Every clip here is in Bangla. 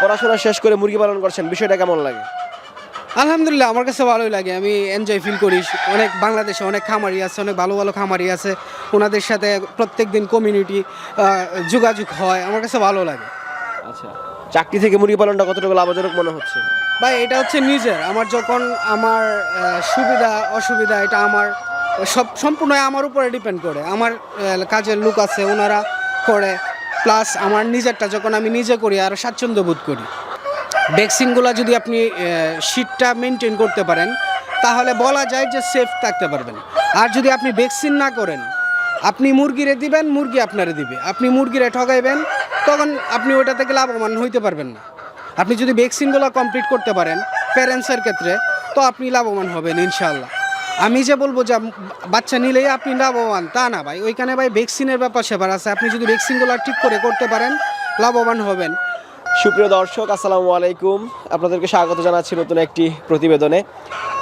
পড়াশোনা শেষ করে মুরগি পালন করছেন বিষয়টা কেমন লাগে? আলহামদুলিল্লাহ আমার কাছে ভালোই লাগে। আমি এনজয় ফিল করি। অনেক বাংলাদেশে অনেক খামারি আছে অনেক ভালো ভালো খামারি আছে। ওনাদের সাথে প্রত্যেক দিন কমিউনিটি যোগাযোগ হয়। আমার কাছে ভালো লাগে। আচ্ছা। চাকরি থেকে মুরগি পালনটা কতটুকু লাভজনক মনে হচ্ছে? ভাই এটা হচ্ছে নিজের। আমার যখন আমার সুবিধা অসুবিধা এটা আমার সব সম্পূর্ণ আমার উপরে ডিপেন্ড করে। আমার কাজের লোক আছে ওনারা করে। প্লাস আমার নিজেরটা যখন আমি নিজে করি আর স্বাচ্ছন্দ্য বোধ করি। ভ্যাকসিনগুলো যদি আপনি শীতটা মেনটেন করতে পারেন, তাহলে বলা যায় যে সেফ থাকতে পারবেন। আর যদি আপনি ভ্যাকসিন না করেন, আপনি মুরগিরে দিবেন, মুরগি আপনারে দিবে। আপনি মুরগিরে ঠগাইবেন, তখন আপনি ওইটা থেকে লাভবান হইতে পারবেন না। আপনি যদি ভ্যাকসিনগুলো কমপ্লিট করতে পারেন প্যারেন্টসের ক্ষেত্রে, তো আপনি লাভবান হবেন ইনশাল্লাহ আমি যে বলব যে বাচ্চা নিলেই আপনি লাভবান, তা না ভাই। ওইখানে ভাই ভ্যাকসিনের ব্যাপার সেবার আছে। আপনি যদি ভ্যাকসিনগুলো ঠিক করে করতে পারেন, লাভবান হবেন। সুপ্রিয় দর্শক, আসসালামু আলাইকুম। আপনাদেরকে স্বাগত জানাচ্ছি নতুন একটি প্রতিবেদনে।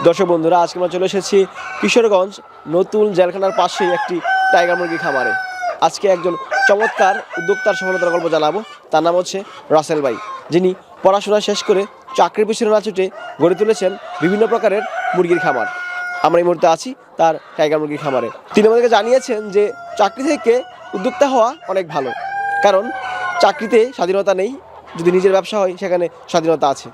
দর্শক বন্ধুরা, আজকে আমরা চলে এসেছি কিশোরগঞ্জ নতুন জেলখানার পাশেই একটি টাইগার মুরগি খামারে। আজকে একজন চমৎকার উদ্যোক্তার সফলতার গল্প জানাব। তার নাম হচ্ছে রাসেল ভাই, যিনি পড়াশোনা শেষ করে চাকরির পিছনে না ছুটে গড়ে তুলেছেন বিভিন্ন প্রকারের মুরগির খামার। আমরা এই মুহূর্তে আছি তার টাইগার মুরগির খামারে। তিনি আমাদেরকে জানিয়েছেন যে চাকরি থেকে উদ্যোক্তা হওয়া অনেক ভালো। কারণ চাকরিতে স্বাধীনতা নেই যদি নিজের ব্যবসা হয় সেখানে স্বাধীনতা আছে।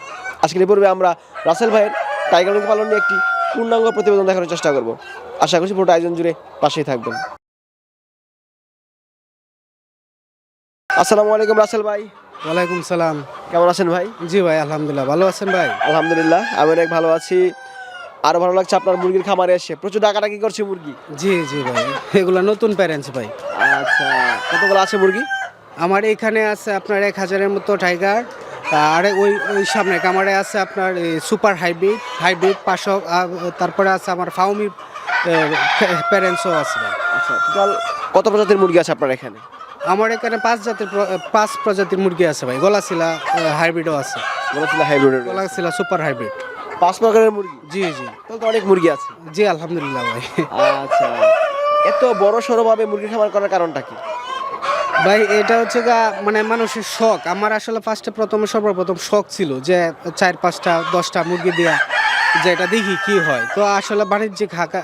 আজকের পর্বে আমরা রাসেল ভাইয়ের টাইগার মুরগি পালন নিয়ে একটি পূর্ণাঙ্গ প্রতিবেদন দেখানোর চেষ্টা করব। আশা করছি পুরোটা আয়োজন জুড়ে পাশেই থাকবেন। আসসালামু আলাইকুম রাসেল ভাই। ওয়ালাইকুম সালাম। কেমন আছেন ভাই? জি ভাই আলহামদুলিল্লাহ। ভালো আছেন ভাই? আলহামদুলিল্লাহ আমি অনেক ভালো আছি। আরও ভালো লাগছে আপনার মুরগির খামারে এসে। প্রচুর ডাকাডাকি করছে মুরগি। জি জি ভাই এগুলা নতুন প্যারেন্টস ভাই। আচ্ছা কতগুলো আছে মুরগি? আমার এখানে আছে আপনার এক হাজারের মতো টাইগার আর ওই ওই সামনে কামারে আছে আপনার সুপার হাইব্রিড হাইব্রিড পাশক তারপরে আছে আমার ফাউমি প্যারেন্টসও আছে আচ্ছা টোটাল কত প্রজাতির মুরগি আছে আপনার এখানে? আমার এখানে পাঁচ জাতির পাঁচ প্রজাতির মুরগি আছে ভাই গলাশিলা হাইব্রিডও আছে। বলেছিল হাইব্রিড গলাশিলা সুপার হাইব্রিড পাঁচ প্রকারের মুরগি? জি জি। তাহলে তো অনেক মুরগি আছে। জি আলহামদুলিল্লাহ ভাই। আচ্ছা। এত বড় সড়োভাবে মুরগি খামার করার কারণটা কি? ভাই এটা হচ্ছে মানে মানুষের শখ। আমার আসলে ফার্স্টে প্রথমে সর্বপ্রথম শখ ছিল যে চার পাঁচটা দশটা মুরগি দেওয়া যে এটা দেখি কি হয়। তো আসলে বাণিজ্যিক আকা-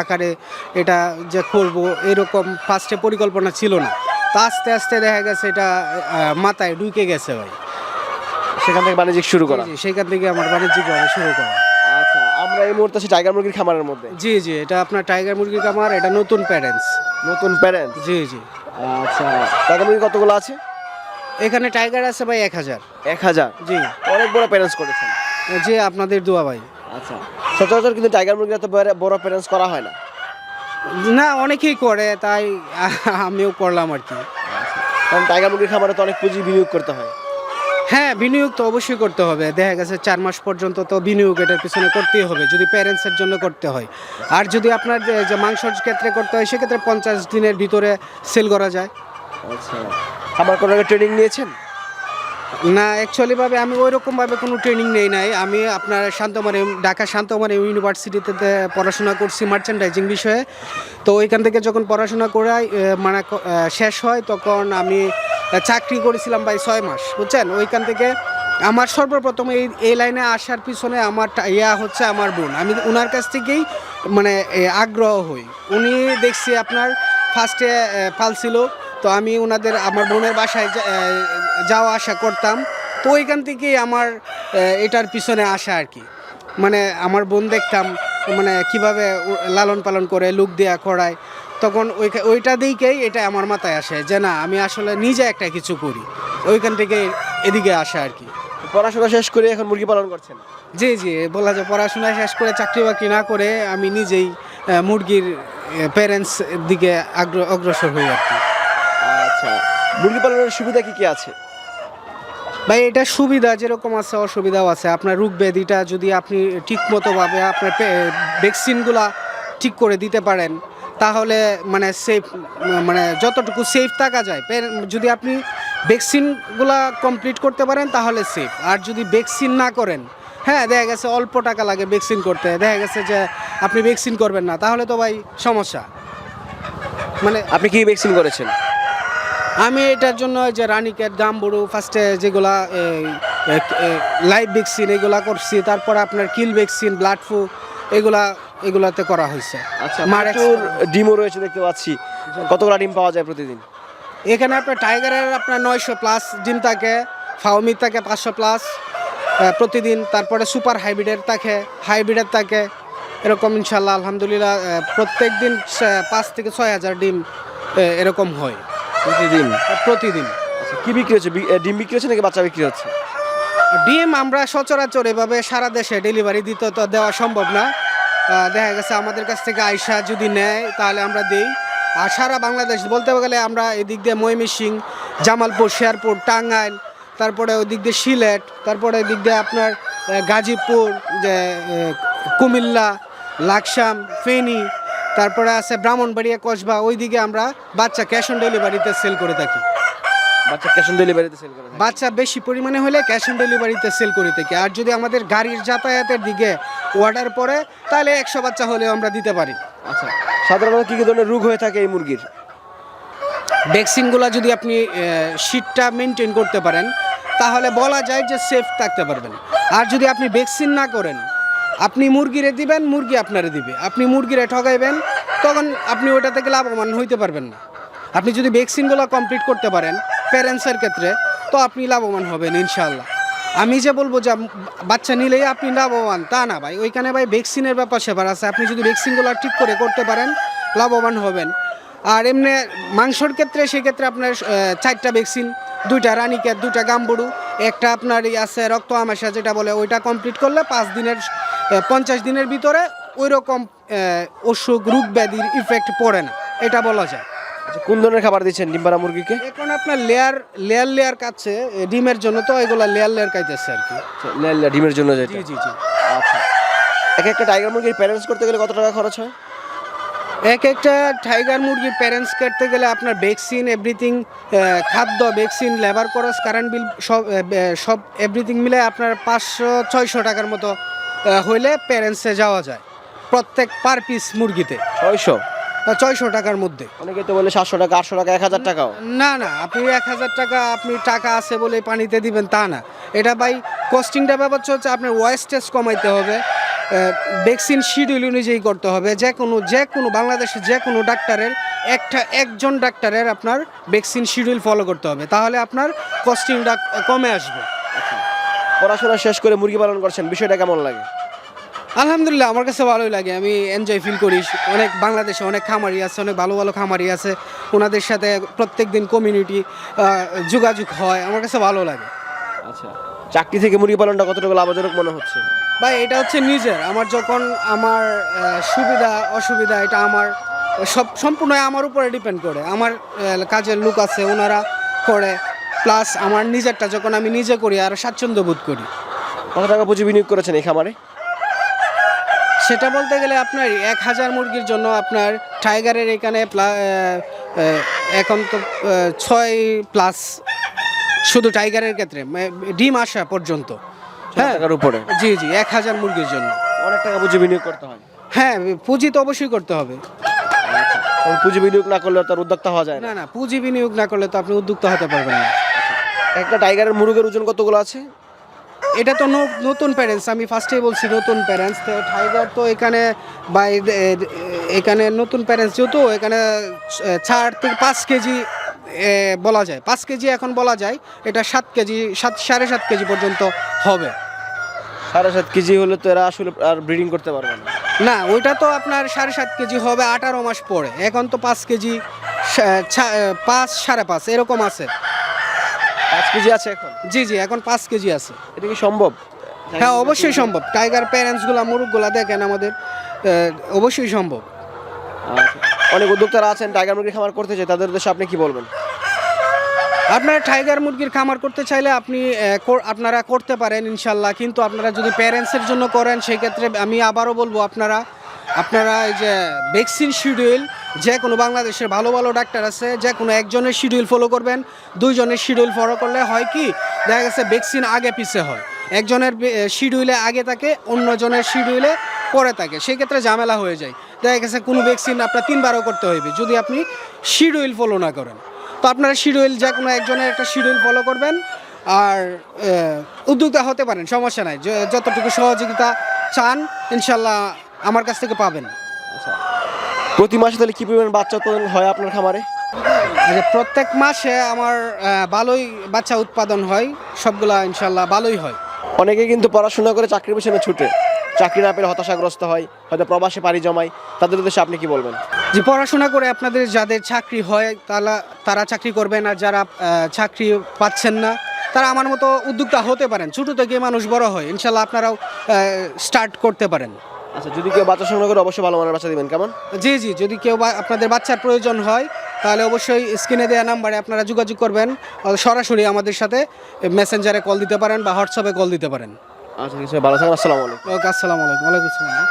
আকারে এটা যে করব এরকম ফার্স্টে পরিকল্পনা ছিল না। তো আস্তে আস্তে দেখা গেছে এটা মাথায় ঢুকে গেছে ভাই। সেখান থেকে বাণিজ্যিক শুরু করা। জি, সেখান থেকে আমার বাণিজ্যিকভাবে শুরু করা। আচ্ছা আমরা এই মুহূর্তে আছি টাইগার মুরগির খামারের মধ্যে। জি জি এটা আপনার টাইগার মুরগির কামার এটা নতুন প্যারেন্টস নতুন প্যারেন্ট জি জি। আচ্ছা টাইগার মুরগি কতগুলো আছে? এখানে টাইগার আছে ভাই এক হাজার। এক হাজার? জি। অনেক বড় প্যারেন্টস করেছেন। জি আপনাদের দোয়া ভাই। আচ্ছা সচরাচর কিন্তু টাইগার মুরগি এত বড়- বড় প্যারেন্টস করা হয় না। না অনেকেই করে তাই আমিও করলাম আর কি। কারণ টাইগার মুরগির খামারে তো অনেক পুঁজি বিনিয়োগ করতে হয়। হ্যাঁ বিনিয়োগ তো অবশ্যই করতে হবে। দেখা গেছে চার মাস পর্যন্ত তো বিনিয়োগ এটার পিছনে করতেই হবে, যদি প্যারেন্টসের জন্য করতে হয়। আর যদি আপনার যে- মাংসর ক্ষেত্রে করতে হয়, সেক্ষেত্রে পঞ্চাশ দিনের ভিতরে সেল করা যায়। আচ্ছা। আমার কোনো ট্রেনিং নিয়েছেন? না অ্যাকচুয়ালিভাবে আমি ওই রকমভাবে কোনো ট্রেনিং নেই নাই। আমি আপনার শান্তমারি ঢাকা শান্তমারি ইউনিভার্সিটিতে পড়াশোনা করছি মার্চেন্ডাইজিং বিষয়ে। তো ওইখান থেকে যখন পড়াশোনা করাই মানে শেষ হয়, তখন আমি চাকরি করেছিলাম ভাই ছয় মাস, বুঝছেন? ওইখান থেকে আমার সর্বপ্রথম এই এই লাইনে আসার পিছনে আমার ইয়া হচ্ছে আমার বোন। আমি ওনার কাছ থেকেই মানে আগ্রহ হই। উনি দেখছি আপনার ফার্স্টে ফালছিল তো আমি ওনাদের আমার বোনের বাসায় যাওয়া আসা করতাম। তো ওইখান থেকেই আমার এটার পিছনে আসা আর কি। মানে আমার বোন দেখতাম মানে কীভাবে লালন পালন করে লুক দেয়া করায়। তখন ওই ওইটা দিকেই এটা আমার মাথায় আসে যে না আমি আসলে নিজে একটা কিছু করি। ওইখান থেকে এদিকে আসা আর কি। পড়াশোনা শেষ করে এখন মুরগি পালন করছেন? জি জি বলা যায় পড়াশোনা শেষ করে চাকরি বাকরি না করে আমি নিজেই মুরগির প্যারেন্টস দিকে আগ্র অগ্রসর হই আর কি। আচ্ছা মুরগি পালনের সুবিধা কি কি আছে? ভাই এটা সুবিধা যেরকম আছে অসুবিধাও আছে। আপনার রোগ ব্যাধিটা যদি আপনি ঠিক মতোভাবে আপনার ভ্যাকসিনগুলা ঠিক করে দিতে পারেন তাহলে মানে সেফ মানে যতটুকু সেফ থাকা যায়। যদি আপনি ভ্যাকসিনগুলা কমপ্লিট করতে পারেন তাহলে সেফ। আর যদি ভ্যাকসিন না করেন হ্যাঁ দেখা গেছে অল্প টাকা লাগে ভ্যাকসিন করতে। দেখা গেছে যে আপনি ভ্যাকসিন করবেন না তাহলে তো ভাই সমস্যা। মানে আপনি কি ভ্যাকসিন করেছেন? এটার জন্য ওই যে রানিকেট গাম্বুরু ফার্স্টে যেগুলা লাইভ ভ্যাকসিন এগুলা করছি তারপরে আপনার কিল ভ্যাকসিন ব্লাড ফ্লু এগুলা এগুলাতে করা হয়েছে। আচ্ছা ডিমও রয়েছে দেখতে পাচ্ছি। কতগুলো ডিম পাওয়া যায় প্রতিদিন? এখানে আপনার টাইগারের আপনার নয়শো প্লাস ডিম থাকে ফাউমি থাকে পাঁচশো প্লাস প্রতিদিন তারপরে সুপার হাইব্রিডের থাকে হাইব্রিডের থাকে এরকম ইনশাল্লাহ আলহামদুলিল্লাহ প্রত্যেক দিন পাঁচ থেকে ছয় হাজার ডিম এরকম হয়। প্রতিদিন? প্রতিদিন। আচ্ছা কি বিক্রি হচ্ছে? বি- এ, ডিম বিক্রি হচ্ছে নাকি বাচ্চা বিক্রি হচ্ছে? ডিম আমরা সচরাচর এভাবে সারা দেশে ডেলিভারি দিতে তো দেওয়া সম্ভব না। আহ, দেখা গেছে আমাদের কাছ থেকে আইসা যদি নেয় তাহলে আমরা দিই। আর সারা বাংলাদেশ বলতে গেলে আমরা এদিক দিয়ে ময়মিসিং জামালপুর শেয়ারপুর টাঙ্গাইল তারপরে ওদিক দিয়ে সিলেট তারপরে এদিক দিয়ে আপনার আহ, গাজীপুর যে আহ, কুমিল্লা লাকসাম ফেনী তারপরে আছে ব্রাহ্মণবাড়িয়া কসবা ওইদিকে আমরা বাচ্চা ক্যাশ অন ডেলিভারিতে সেল করে থাকি। বাচ্চা ক্যাশ অন ডেলিভারিতে সেল করে বাচ্চা বেশি পরিমাণে হলে ক্যাশ অন ডেলিভারিতে সেল করে থাকি। আর যদি আমাদের গাড়ির যাতায়াতের দিকে অর্ডার পড়ে তাহলে একশো বাচ্চা হলেও আমরা দিতে পারি। আচ্ছা সাধারণত কি কি ধরনের রোগ হয়ে থাকে এই মুরগির? ভ্যাকসিনগুলো যদি আপনি শীতটা মেনটেন করতে পারেন তাহলে বলা যায় যে সেফ থাকতে পারবেন। আর যদি আপনি ভ্যাকসিন না করেন আপনি মুরগিরে দিবেন, মুরগি আপনারে দিবে। আপনি মুরগিরে ঠকাইবেন তখন আপনি ওটা থেকে লাভবান হইতে পারবেন না। আপনি যদি ভ্যাকসিনগুলো কমপ্লিট করতে পারেন প্যারেন্টসের ক্ষেত্রে, তো আপনি লাভবান হবেন ইনশাল্লাহ আমি যে বলব যে বাচ্চা নিলেই আপনি লাভবান, তা না ভাই। ওইখানে ভাই ভ্যাকসিনের ব্যাপার সেবার আছে। আপনি যদি ভ্যাকসিনগুলো ঠিক করে করতে পারেন, লাভবান হবেন। আর এমনি মাংসর ক্ষেত্রে সেক্ষেত্রে আপনার চারটা ভ্যাকসিন, দুইটা রানিকের দুইটা গাম্বুড়ু একটা আপনার আছে রক্ত আমাশা যেটা বলে, ওইটা কমপ্লিট করলে পাঁচ দিনের পঞ্চাশ দিনের ভিতরে ওই রকম অসুখ রোগ ব্যাধির ইফেক্ট পড়ে না। এটা বলা যায়। আচ্ছা কোন ধরনের খাবার দিচ্ছেন ডিম্বারা মুরগিকে? এখন আপনার লেয়ার লেয়ার লেয়ার কাটছে এ, ডিমের জন্য তো এগুলো লেয়ার লেয়ার কাটতেছে আর কি। আচ্ছা, লে- লে- ডিমের জন্য জি জি জি। আচ্ছা। এক একটা টাইগার মুরগির প্যারেন্টস করতে গেলে কত টাকা খরচ হয়? এক একটা টাইগার মুরগির প্যারেন্টস কাটতে গেলে আপনার ভ্যাকসিন এভরিথিং খাদ্য ভ্যাকসিন লেবার খরচ কারেন্ট বিল সব সব এভরিথিং মিলে আপনার পাঁচশো ছয়শো টাকার মতো হইলে প্যারেন্টসে যাওয়া যায় প্রত্যেক পার পিস মুরগিতে। ছয়শো? ছয়শো টাকার মধ্যে। অনেকে তো বলে সাতশো টাকা আটশো টাকা এক হাজার টাকাও। না না আপনি এক হাজার টাকা আপনি টাকা আছে বলে পানিতে দিবেন তা না। এটা ভাই কস্টিংটা ব্যাপার হচ্ছে আপনার ওয়েস্টেজ কমাইতে হবে ভ্যাকসিন শিডিউল অনুযায়ী করতে হবে। যে কোনো যে কোনো বাংলাদেশে যে কোনো ডাক্তারের একটা একজন ডাক্তারের আপনার ভ্যাকসিন শিডিউল ফলো করতে হবে। তাহলে আপনার কস্টিংটা কমে আসবে। পড়াশোনা শেষ করে মুরগি পালন করছেন বিষয়টা কেমন লাগে? আলহামদুলিল্লাহ আমার কাছে ভালোই লাগে। আমি এনজয় ফিল করি। অনেক বাংলাদেশে অনেক খামারি আছে অনেক ভালো ভালো খামারি আছে। ওনাদের সাথে প্রত্যেক দিন কমিউনিটি যোগাযোগ হয়। আমার কাছে ভালো লাগে। আচ্ছা। চাকরি থেকে মুরগি পালনটা কতটুকু লাভজনক মনে হচ্ছে? ভাই এটা হচ্ছে নিজের। আমার যখন আমার সুবিধা অসুবিধা এটা আমার সব সম্পূর্ণ আমার উপরে ডিপেন্ড করে। আমার কাজের লোক আছে ওনারা করে। প্লাস আমার নিজেরটা যখন আমি নিজে করি আর স্বাচ্ছন্দ্য বোধ করি। কত টাকা পুঁজি বিনিয়োগ করেছেন এই খামারে? সেটা বলতে গেলে আপনার এক হাজার মুরগির জন্য আপনার টাইগারের এখানে এখন তো ছয় প্লাস শুধু টাইগারের ক্ষেত্রে ডিম আসা পর্যন্ত। হ্যাঁ? উপরে? জি জি এক হাজার মুরগির জন্য। অনেক টাকা পুঁজি বিনিয়োগ করতে হয়। হ্যাঁ পুঁজি তো অবশ্যই করতে হবে। পুঁজি বিনিয়োগ না করলে তার উদ্যোক্তা হওয়া যায় না না পুঁজি বিনিয়োগ না করলে তো আপনি উদ্যোক্তা হতে পারবেন না। একটা টাইগারের মুরগের ওজন কতগুলো আছে? এটা তো ন- নতুন প্যারেন্টস আমি ফার্স্টেই বলছি নতুন প্যারেন্টস তো টাইগার তো এখানে বা এখানে নতুন প্যারেন্টস যেহেতু এখানে চার থেকে পাঁচ কেজি বলা যায়। পাঁচ কেজি এখন বলা যায় এটা সাত কেজি সাত সাড়ে সাত কেজি পর্যন্ত হবে। সাড়ে সাত কেজি হলে তো এরা আসলে আর ব্রিডিং করতে পারবে না। না ওইটা তো আপনার সাড়ে সাত কেজি হবে আঠারো মাস পরে। এখন তো পাঁচ কেজি পাঁচ সাড়ে পাঁচ এরকম আছে। পাঁচ কেজি আছে এখন? জি জি এখন পাঁচ কেজি আছে। এটা কি সম্ভব? হ্যাঁ অবশ্যই সম্ভব। টাইগার প্যারেন্টসগুলো মুরগগুলা দেখেন আমাদের অবশ্যই সম্ভব। আচ্ছা। অনেক উদ্যোক্তারা আছেন টাইগার মুরগি খামার করতে চাই তাদের উদ্দেশ্যে আপনি কি বলবেন? আপনারা টাইগার মুরগির খামার করতে চাইলে আপনি আপনারা করতে পারেন ইনশাল্লাহ কিন্তু আপনারা যদি প্যারেন্টসের জন্য করেন সেই ক্ষেত্রে আমি আবারও বলব আপনারা আপনারা এই যে ভ্যাকসিন শিডিউল যে কোনো বাংলাদেশের ভালো ভালো ডাক্তার আছে, যে কোনো একজনের শিডিউল ফলো করবেন, দুইজনের শিডিউল ফলো করলে হয় কি, দেখা গেছে ভ্যাকসিন আগে পিছে হয়। একজনের শিডিউলে আগে থাকে, অন্যজনের শিডিউলে পরে থাকে। সেক্ষেত্রে ঝামেলা হয়ে যায়। দেখা গেছে কোনো ভ্যাকসিন আপনার তিনবারও করতে হইবে, যদি আপনি শিডিউল ফলো না করেন। তো আপনারা শিডিউল যে কোনো একজনের একটা শিডিউল ফলো করবেন, আর উদ্যোক্তা হতে পারেন, সমস্যা নাই। যতটুকু সহযোগিতা চান, ইনশাল্লাহ আমার কাছ থেকে পাবেন। প্রতি মাসে তাহলে কি পরিমাণ বাচ্চা উৎপাদন হয় আপনার খামারে? যে প্রত্যেক মাসে আমার ভালোই বাচ্চা উৎপাদন হয় সবগুলা ইনশাল্লাহ ভালোই হয়। অনেকে কিন্তু পড়াশোনা করে চাকরির পেছনে ছুটে। চাকরি না পেলে হতাশাগ্রস্ত হয় হয়তো প্রবাসে পাড়ি জমায়। তাদের উদ্দেশ্যে আপনি কি বলবেন? যে পড়াশোনা করে আপনাদের যাদের চাকরি হয় তারা তারা চাকরি করবেন আর যারা চাকরি পাচ্ছেন না তারা আমার মতো উদ্যোক্তা হতে পারেন। ছোটো থেকে মানুষ বড় হয় ইনশাল্লাহ আপনারাও স্টার্ট করতে পারেন। আচ্ছা যদি কেউ বাচ্চা সংগ্রহ করে অবশ্যই ভালো মানের বাচ্চা দিবেন। কেমন? জি জি যদি কেউ আপনাদের বাচ্চার প্রয়োজন হয় তাহলে অবশ্যই স্ক্রিনে দেওয়া নাম্বারে আপনারা যোগাযোগ করবেন। সরাসরি আমাদের সাথে মেসেঞ্জারে কল দিতে পারেন বা হোয়াটসঅ্যাপে কল দিতে পারেন। আচ্ছা ঠিক আছে ভালো থাকেন আসসালামু আলাইকুম। ওকে আসসালামু আলাইকুম। ওয়ালাইকুম আসসালাম।